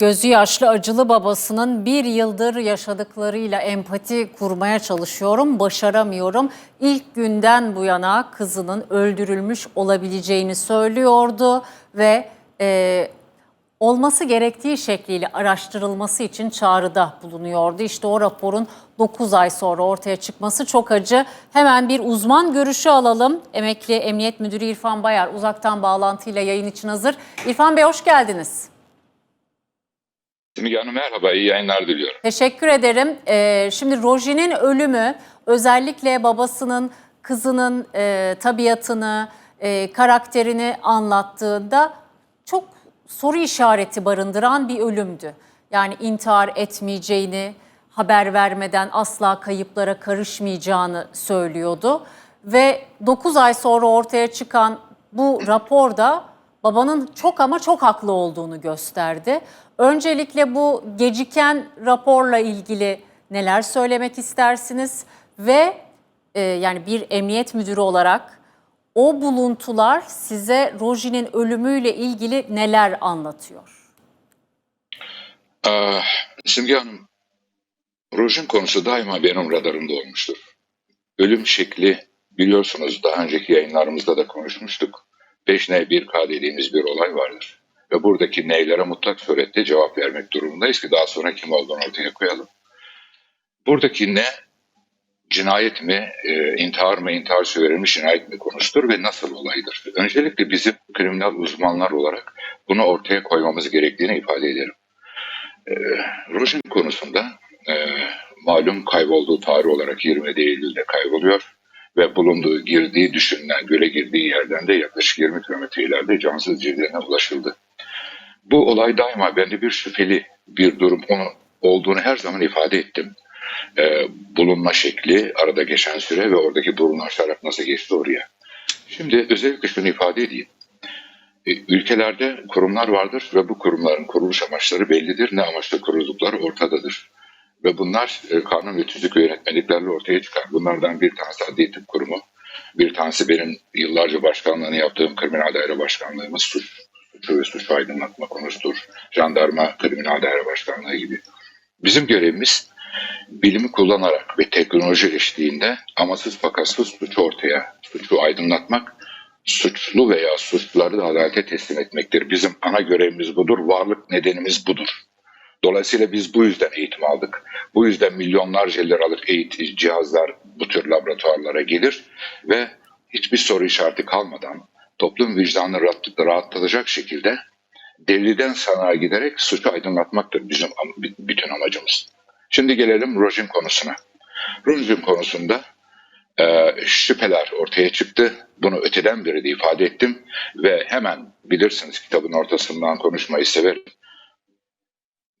Gözü yaşlı acılı babasının bir yıldır yaşadıklarıyla empati kurmaya çalışıyorum, başaramıyorum. İlk günden bu yana kızının öldürülmüş olabileceğini söylüyordu ve e, olması gerektiği şekliyle araştırılması için çağrıda bulunuyordu. İşte o raporun 9 ay sonra ortaya çıkması çok acı. Hemen bir uzman görüşü alalım. Emekli Emniyet Müdürü İrfan Bayar uzaktan bağlantıyla yayın için hazır. İrfan Bey hoş geldiniz. Simge Hanım merhaba, iyi yayınlar diliyorum. Teşekkür ederim. Ee, şimdi Roji'nin ölümü özellikle babasının kızının e, tabiatını, e, karakterini anlattığında çok soru işareti barındıran bir ölümdü. Yani intihar etmeyeceğini, haber vermeden asla kayıplara karışmayacağını söylüyordu. Ve 9 ay sonra ortaya çıkan bu raporda babanın çok ama çok haklı olduğunu gösterdi. Öncelikle bu geciken raporla ilgili neler söylemek istersiniz ve e, yani bir emniyet müdürü olarak o buluntular size Roji'nin ölümüyle ilgili neler anlatıyor? Ee, Simge Hanım, Roj'un konusu daima benim radarımda olmuştur. Ölüm şekli biliyorsunuz daha önceki yayınlarımızda da konuşmuştuk. 5N 1K dediğimiz bir olay vardır. Ve buradaki neylere mutlak surette cevap vermek durumundayız ki daha sonra kim olduğunu ortaya koyalım. Buradaki ne cinayet mi, e, intihar mı, intihar verilmiş cinayet mi konusudur ve nasıl olaydır? Öncelikle bizim kriminal uzmanlar olarak bunu ortaya koymamız gerektiğini ifade ederim. E, Rojin konusunda e, malum kaybolduğu tarih olarak 27 Eylül'de kayboluyor ve bulunduğu, girdiği düşünülen, göle girdiği yerden de yaklaşık 20 kilometre ileride cansız cesedine ulaşıldı. Bu olay daima bende bir şüpheli bir durum olduğunu her zaman ifade ettim. Ee, bulunma şekli, arada geçen süre ve oradaki burun aşarak nasıl geçti oraya. Şimdi özellikle şunu ifade edeyim. Ee, ülkelerde kurumlar vardır ve bu kurumların kuruluş amaçları bellidir. Ne amaçla kuruldukları ortadadır. Ve bunlar e, kanun ve tüzük ve yönetmeliklerle ortaya çıkar. Bunlardan bir tanesi Adli Tıp Kurumu, bir tanesi benim yıllarca başkanlığını yaptığım Kriminal Daire Başkanlığımız suç, suçu ve suçu aydınlatma konusudur. Jandarma Kriminal Daire Başkanlığı gibi. Bizim görevimiz bilimi kullanarak ve teknoloji eşliğinde amasız fakatsız suçu ortaya, suçu aydınlatmak, suçlu veya suçluları da adalete teslim etmektir. Bizim ana görevimiz budur, varlık nedenimiz budur. Dolayısıyla biz bu yüzden eğitim aldık. Bu yüzden milyonlarca liralık eğitim cihazlar bu tür laboratuvarlara gelir ve hiçbir soru işareti kalmadan toplum vicdanını rahat- rahatlatacak şekilde deliden sanığa giderek suçu aydınlatmaktır bizim bütün amacımız. Şimdi gelelim Rojin konusuna. Rojin konusunda e, şüpheler ortaya çıktı. Bunu öteden beri de ifade ettim ve hemen bilirsiniz kitabın ortasından konuşmayı severim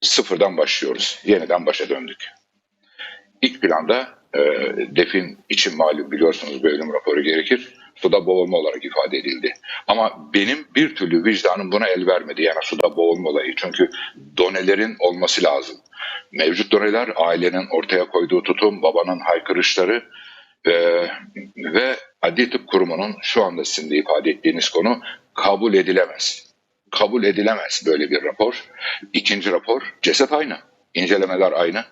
sıfırdan başlıyoruz. Yeniden başa döndük. İlk planda e, defin için malum biliyorsunuz bir ölüm raporu gerekir. Suda boğulma olarak ifade edildi. Ama benim bir türlü vicdanım buna el vermedi. Yani suda boğulma olayı. Çünkü donelerin olması lazım. Mevcut doneler ailenin ortaya koyduğu tutum, babanın haykırışları e, ve Adli Tıp Kurumu'nun şu anda sizin de ifade ettiğiniz konu kabul edilemez kabul edilemez böyle bir rapor. İkinci rapor, ceset aynı, incelemeler aynı.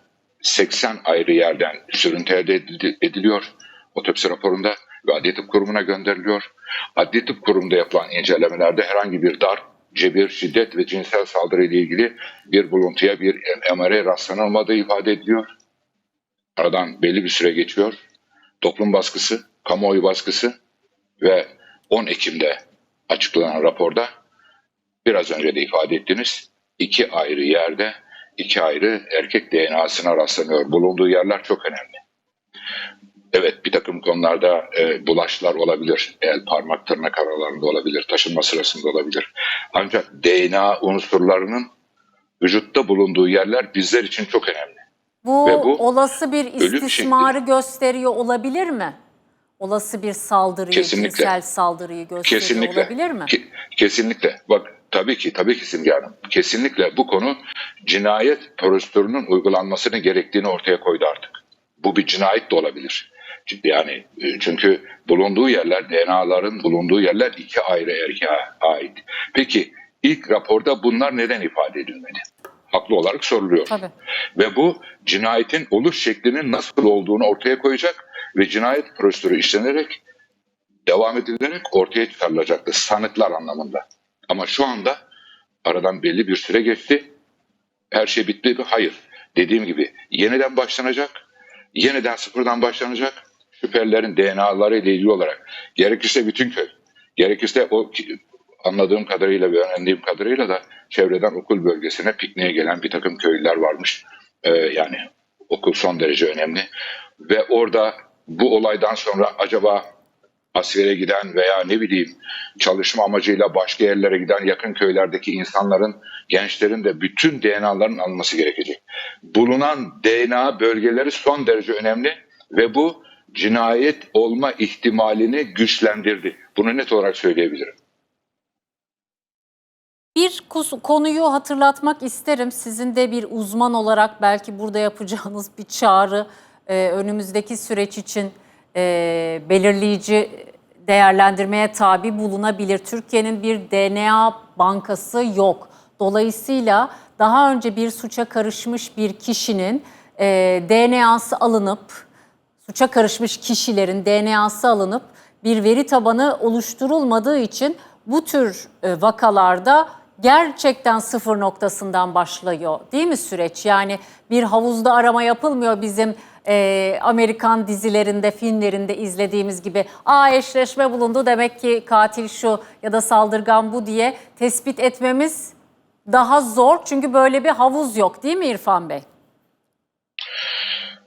80 ayrı yerden sürüntü elde ediliyor otopsi raporunda ve Adli Tıp Kurumu'na gönderiliyor. Adli Tıp Kurumu'nda yapılan incelemelerde herhangi bir darp, cebir, şiddet ve cinsel saldırı ile ilgili bir buluntuya bir MR'e rastlanılmadığı ifade ediliyor. Aradan belli bir süre geçiyor. Toplum baskısı, kamuoyu baskısı ve 10 Ekim'de açıklanan raporda biraz önce de ifade ettiniz. iki ayrı yerde iki ayrı erkek DNA'sına rastlanıyor. Bulunduğu yerler çok önemli. Evet bir takım konularda e, bulaşlar olabilir. El parmak tırnak aralarında olabilir. Taşınma sırasında olabilir. Ancak DNA unsurlarının vücutta bulunduğu yerler bizler için çok önemli. Bu, Ve bu olası bir istismarı gösteriyor olabilir mi? Olası bir saldırıyı, Kesinlikle. cinsel saldırıyı gösteriyor Kesinlikle. olabilir mi? Ke- kesinlikle. Bak tabii ki tabii ki Simge Hanım. Kesinlikle bu konu cinayet prosedürünün uygulanmasını gerektiğini ortaya koydu artık. Bu bir cinayet de olabilir. Yani e, çünkü bulunduğu yerler DNA'ların bulunduğu yerler iki ayrı erkeğe ait. Peki ilk raporda bunlar neden ifade edilmedi? haklı olarak soruluyor. Tabii. Ve bu cinayetin oluş şeklinin nasıl olduğunu ortaya koyacak ve cinayet prosedürü işlenerek devam edilerek ortaya çıkarılacaktı sanıklar anlamında. Ama şu anda aradan belli bir süre geçti. Her şey bitti mi? Hayır. Dediğim gibi yeniden başlanacak. Yeniden sıfırdan başlanacak. Şüphelilerin DNA'ları ile ilgili olarak gerekirse bütün köy, gerekirse o anladığım kadarıyla ve öğrendiğim kadarıyla da çevreden okul bölgesine pikniğe gelen bir takım köylüler varmış. Ee, yani okul son derece önemli. Ve orada bu olaydan sonra acaba askere giden veya ne bileyim çalışma amacıyla başka yerlere giden yakın köylerdeki insanların, gençlerin de bütün DNA'ların alınması gerekecek. Bulunan DNA bölgeleri son derece önemli ve bu cinayet olma ihtimalini güçlendirdi. Bunu net olarak söyleyebilirim. Bir konuyu hatırlatmak isterim. Sizin de bir uzman olarak belki burada yapacağınız bir çağrı e, önümüzdeki süreç için e, belirleyici değerlendirmeye tabi bulunabilir. Türkiye'nin bir DNA bankası yok. Dolayısıyla daha önce bir suça karışmış bir kişinin e, DNA'sı alınıp suça karışmış kişilerin DNA'sı alınıp bir veri tabanı oluşturulmadığı için bu tür e, vakalarda gerçekten sıfır noktasından başlıyor değil mi süreç? Yani bir havuzda arama yapılmıyor bizim e, Amerikan dizilerinde, filmlerinde izlediğimiz gibi. Aa eşleşme bulundu demek ki katil şu ya da saldırgan bu diye tespit etmemiz daha zor. Çünkü böyle bir havuz yok değil mi İrfan Bey?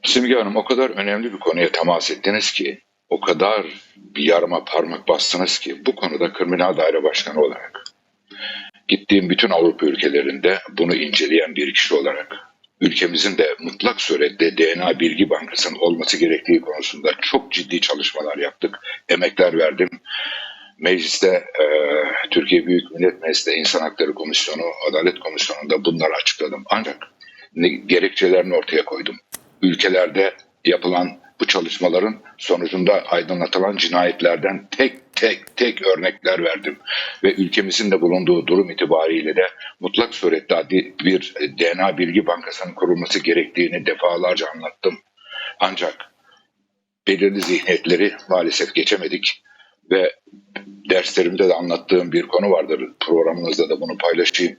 Simge Hanım o kadar önemli bir konuya temas ettiniz ki, o kadar bir yarıma parmak bastınız ki bu konuda kriminal daire başkanı olarak gittiğim bütün Avrupa ülkelerinde bunu inceleyen bir kişi olarak ülkemizin de mutlak surette DNA Bilgi Bankası'nın olması gerektiği konusunda çok ciddi çalışmalar yaptık, emekler verdim. Mecliste, e, Türkiye Büyük Millet Meclisi'nde İnsan Hakları Komisyonu, Adalet Komisyonu'nda bunları açıkladım. Ancak ne, gerekçelerini ortaya koydum. Ülkelerde yapılan bu çalışmaların sonucunda aydınlatılan cinayetlerden tek tek tek örnekler verdim. Ve ülkemizin de bulunduğu durum itibariyle de mutlak surette bir DNA bilgi bankasının kurulması gerektiğini defalarca anlattım. Ancak belirli zihniyetleri maalesef geçemedik ve derslerimde de anlattığım bir konu vardır. Programınızda da bunu paylaşayım.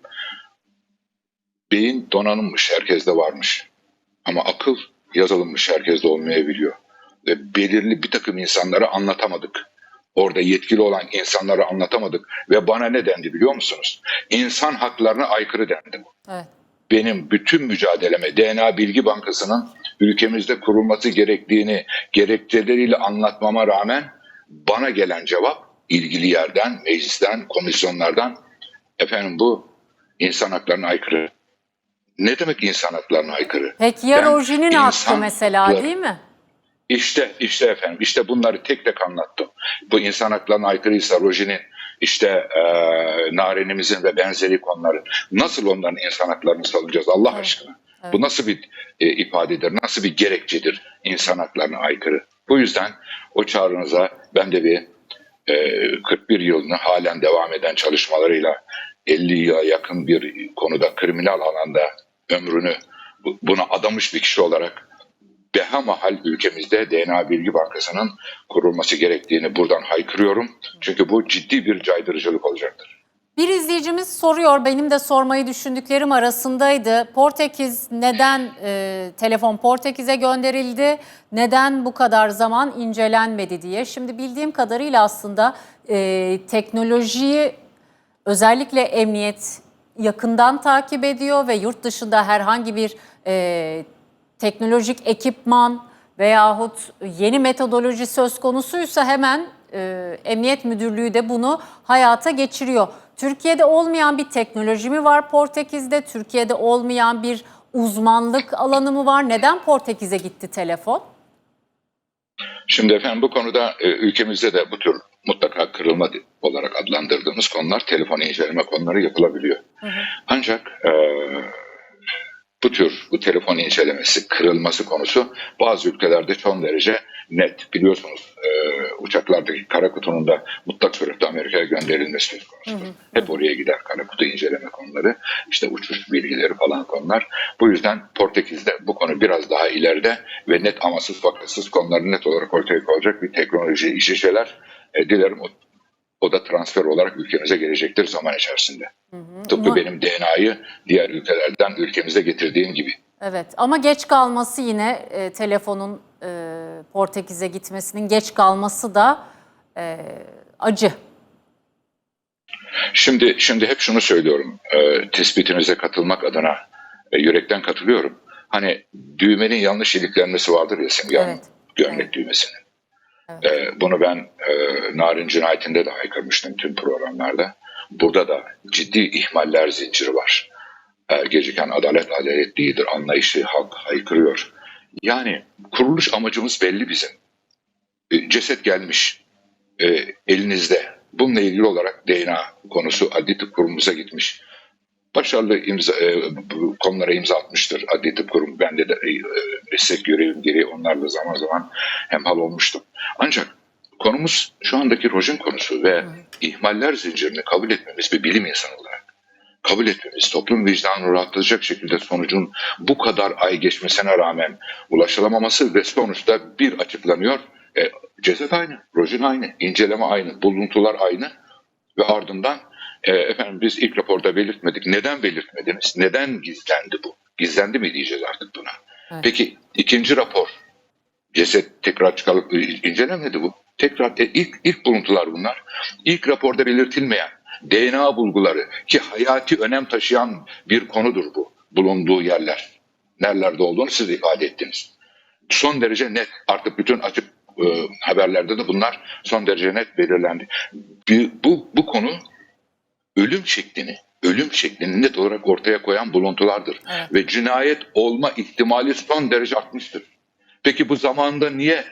Beyin donanımmış, herkeste varmış. Ama akıl yazılımmış, herkeste olmayabiliyor. Ve belirli bir takım insanları anlatamadık. Orada yetkili olan insanları anlatamadık. Ve bana ne dendi biliyor musunuz? İnsan haklarına aykırı dendi bu Evet. benim bütün mücadeleme DNA Bilgi Bankası'nın ülkemizde kurulması gerektiğini gerekçeleriyle anlatmama rağmen bana gelen cevap ilgili yerden, meclisten, komisyonlardan efendim bu insan haklarına aykırı. Ne demek insan haklarına aykırı? Peki ya Rojin'in hakkı mesela değil mi? İşte işte efendim işte bunları tek tek anlattım. Bu insan haklarına aykırıysa Rojin'in işte e, Naren'imizin ve benzeri konuların nasıl onların insan haklarını savunacağız Allah aşkına? Bu nasıl bir e, ifadedir, nasıl bir gerekçedir insan haklarına aykırı? Bu yüzden o çağrınıza ben de bir e, 41 yılını halen devam eden çalışmalarıyla 50 yıla yakın bir konuda kriminal alanda ömrünü bu- buna adamış bir kişi olarak behemahal ülkemizde DNA Bilgi Bankası'nın kurulması gerektiğini buradan haykırıyorum. Çünkü bu ciddi bir caydırıcılık olacaktır. Bir izleyicimiz soruyor, benim de sormayı düşündüklerim arasındaydı. Portekiz neden, e, telefon Portekiz'e gönderildi, neden bu kadar zaman incelenmedi diye. Şimdi bildiğim kadarıyla aslında e, teknolojiyi özellikle emniyet yakından takip ediyor ve yurt dışında herhangi bir e, teknolojik ekipman veyahut yeni metodoloji söz konusuysa hemen e, Emniyet Müdürlüğü de bunu hayata geçiriyor. Türkiye'de olmayan bir teknoloji mi var Portekiz'de? Türkiye'de olmayan bir uzmanlık alanı mı var? Neden Portekiz'e gitti telefon? Şimdi efendim bu konuda e, ülkemizde de bu tür mutlaka kırılma olarak adlandırdığımız konular telefon inceleme konuları yapılabiliyor. Ancak e, bu tür bu telefon incelemesi, kırılması konusu bazı ülkelerde son derece net. Biliyorsunuz e, uçaklardaki kara kutunun da mutlak surette Amerika'ya gönderilmesi söz konusu. Hep oraya gider kara kutu inceleme konuları. İşte uçuş bilgileri falan konular. Bu yüzden Portekiz'de bu konu biraz daha ileride ve net amasız faklatsız konuları net olarak ortaya koyacak bir teknoloji işi şeyler. E, dilerim o, o da transfer olarak ülkemize gelecektir zaman içerisinde. Tıpkı Ama- benim DNA'yı diğer ülkelerden ülkemize getirdiğim gibi. Evet ama geç kalması yine e, telefonun e, Portekiz'e gitmesinin geç kalması da e, acı. Şimdi şimdi hep şunu söylüyorum. E, tespitinize katılmak adına e, yürekten katılıyorum. Hani düğmenin yanlış iliklenmesi vardır ya Simge Hanım, Evet. gömlek düğmesinin. E, bunu ben e, Narin Cinayeti'nde de haykırmıştım tüm programlarda. Burada da ciddi ihmaller zinciri var. E, geciken adalet adalet değildir anlayışı halk haykırıyor. Yani kuruluş amacımız belli bizim. E, ceset gelmiş e, elinizde. Bununla ilgili olarak DNA konusu adli tıp kurumumuza gitmiş. Başarılı imza, e, konulara imza atmıştır adli tıp kurumu. Ben de, de e, meslek görevim gereği onlarla zaman zaman hemhal olmuştum. Ancak konumuz şu andaki rojin konusu ve ihmaller zincirini kabul etmemiz bir bilim insanı olarak kabul etmemiz, toplum vicdanını rahatlatacak şekilde sonucun bu kadar ay geçmesine rağmen ulaşılamaması ve sonuçta bir açıklanıyor. E, ceset aynı, rojin aynı, inceleme aynı, buluntular aynı ve ardından e, efendim biz ilk raporda belirtmedik. Neden belirtmediniz? Neden gizlendi bu? Gizlendi mi diyeceğiz artık buna? Evet. Peki ikinci rapor ceset tekrar çıkarıp incelemedi bu. Tekrar e, ilk ilk buluntular bunlar. İlk raporda belirtilmeyen DNA bulguları ki hayati önem taşıyan bir konudur bu. Bulunduğu yerler. Nerelerde olduğunu siz ifade ettiniz. Son derece net artık bütün açık e, haberlerde de bunlar son derece net belirlendi. Bir- bu, bu konu ölüm şeklini ölüm şeklini net olarak ortaya koyan buluntulardır. Evet. Ve cinayet olma ihtimali son derece artmıştır. Peki bu zamanda niye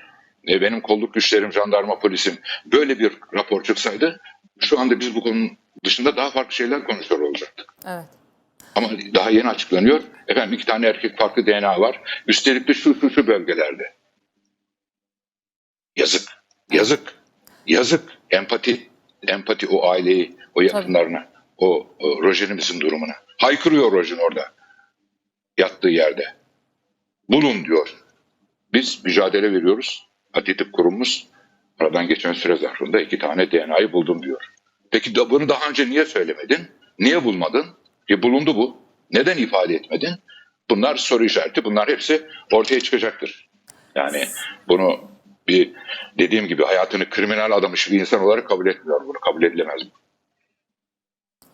e, benim kolluk güçlerim, jandarma, polisim böyle bir rapor çıksaydı şu anda biz bu konunun dışında daha farklı şeyler konuşuyor olacaktık. Evet. Ama daha yeni açıklanıyor. Efendim iki tane erkek farklı DNA var. Üstelik de şu şu şu bölgelerde. Yazık. Yazık. Yazık. Empati. Empati o aileyi, o yakınlarına, o, o Rojer'imizin durumuna. Haykırıyor Rojer orada. Yattığı yerde. Bulun diyor. Biz mücadele veriyoruz. Adli Tıp Kurumumuz aradan geçen süre zarfında iki tane DNA'yı buldum diyor. Peki bunu daha önce niye söylemedin? Niye bulmadın? E bulundu bu. Neden ifade etmedin? Bunlar soru işareti. Bunlar hepsi ortaya çıkacaktır. Yani bunu bir dediğim gibi hayatını kriminal adamış bir insan olarak kabul etmiyorum. Bunu kabul edilemez.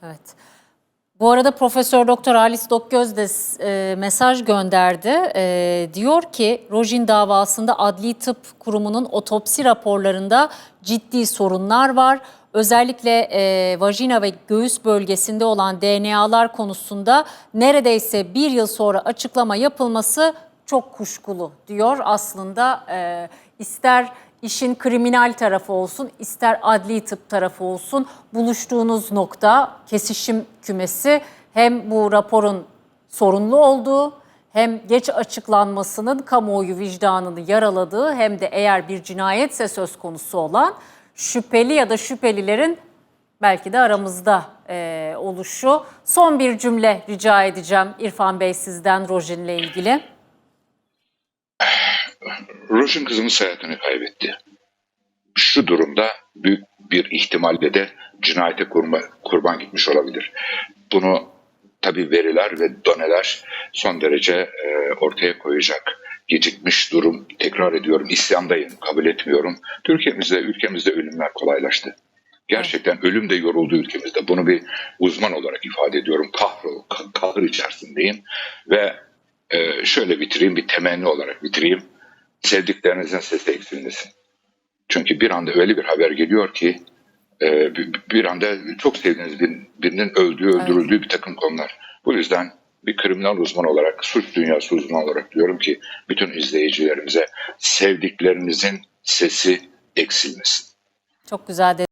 Evet. Bu arada Profesör Doktor Halis Dokgöz de e, mesaj gönderdi. E, diyor ki Rojin davasında Adli Tıp Kurumu'nun otopsi raporlarında ciddi sorunlar var. Özellikle e, vajina ve göğüs bölgesinde olan DNA'lar konusunda neredeyse bir yıl sonra açıklama yapılması çok kuşkulu diyor. Aslında e, ister işin kriminal tarafı olsun, ister adli tıp tarafı olsun buluştuğunuz nokta kesişim kümesi hem bu raporun sorunlu olduğu hem geç açıklanmasının kamuoyu vicdanını yaraladığı hem de eğer bir cinayetse söz konusu olan şüpheli ya da şüphelilerin belki de aramızda e, oluşu. Son bir cümle rica edeceğim İrfan Bey sizden Rojin'le ilgili. Rojin kızımız hayatını kaybetti. Şu durumda büyük bir ihtimalle de cinayete kurma, kurban gitmiş olabilir. Bunu tabii veriler ve doneler son derece e, ortaya koyacak. Gecikmiş durum, tekrar ediyorum, isyandayım, kabul etmiyorum. Türkiye'mizde, ülkemizde ölümler kolaylaştı. Gerçekten ölüm de yoruldu ülkemizde. Bunu bir uzman olarak ifade ediyorum. Kahrol, ka- kahır içerisindeyim. Ve e, şöyle bitireyim, bir temenni olarak bitireyim. Sevdiklerinizin sesi eksilmesin. Çünkü bir anda öyle bir haber geliyor ki e, bir, anda çok sevdiğiniz bir, birinin öldüğü, öldürüldüğü bir takım konular. Bu yüzden bir kriminal uzman olarak, suç dünyası uzmanı olarak diyorum ki bütün izleyicilerimize sevdiklerinizin sesi eksilmesin. Çok güzel de